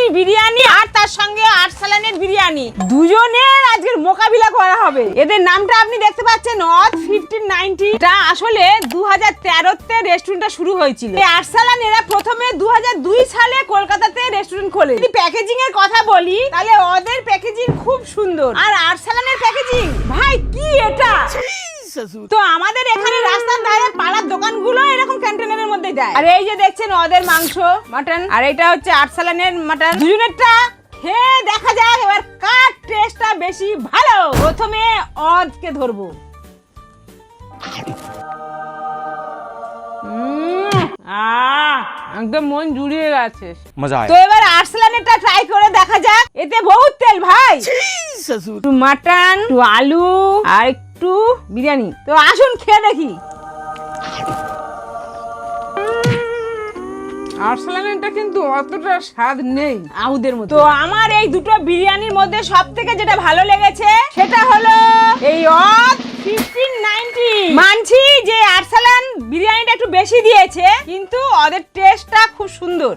Ninety biryani আর তার সঙ্গে আরসালানের বিরিয়ানি। দুজনের আজকের মোকাবিলা করা হবে। এদের নামটা আপনি দেখতে পাচ্ছেন অথ ফিফটিন নাইনটি এটা আসলে দু হাজার তেরোতে রেস্টুরেন্টটা শুরু হয়েছিল। এই আরসালান এরা প্রথমে দু দুই সালে কলকাতাতে রেস্টুরেন্ট খোলে। যদি প্যাকেজিং এর কথা বলি, তাহলে ওদের প্যাকেজিং খুব সুন্দর। আর আরসালানের প্যাকেজিং ভাই, কি এটা? তো আমাদের এখানে যায় আর এই যে দেখছেন ওদের মাংস মাটন। আর এটা হচ্ছে আটসালানের মাটন। দুজনেরটা খেয়ে দেখা যাক এবার কার টেস্টটা বেশি ভালো। প্রথমে অদকে ধরবো। আহ, একদম মন জুড়িয়ে গেছে। मजा তো এবার আর্সেলানেরটা ট্রাই করে দেখা যাক। এতে বহুত তেল ভাই। একটু মাটন একটু আলু আর একটু বিরিয়ানি। তো আসুন খেয়ে দেখি। আর্সেলানেরটা কিন্তু অতটা স্বাদ নেই। আউদের মতো তো আমার এই দুটো বিরিয়ানির মধ্যে সব থেকে যেটা ভালো লেগেছে সেটা হলো এই অফ ফিফটিন নাইনটি মানছি যে আর্সালান বিরিয়ানিটা একটু বেশি দিয়েছে কিন্তু ওদের টেস্টটা খুব সুন্দর।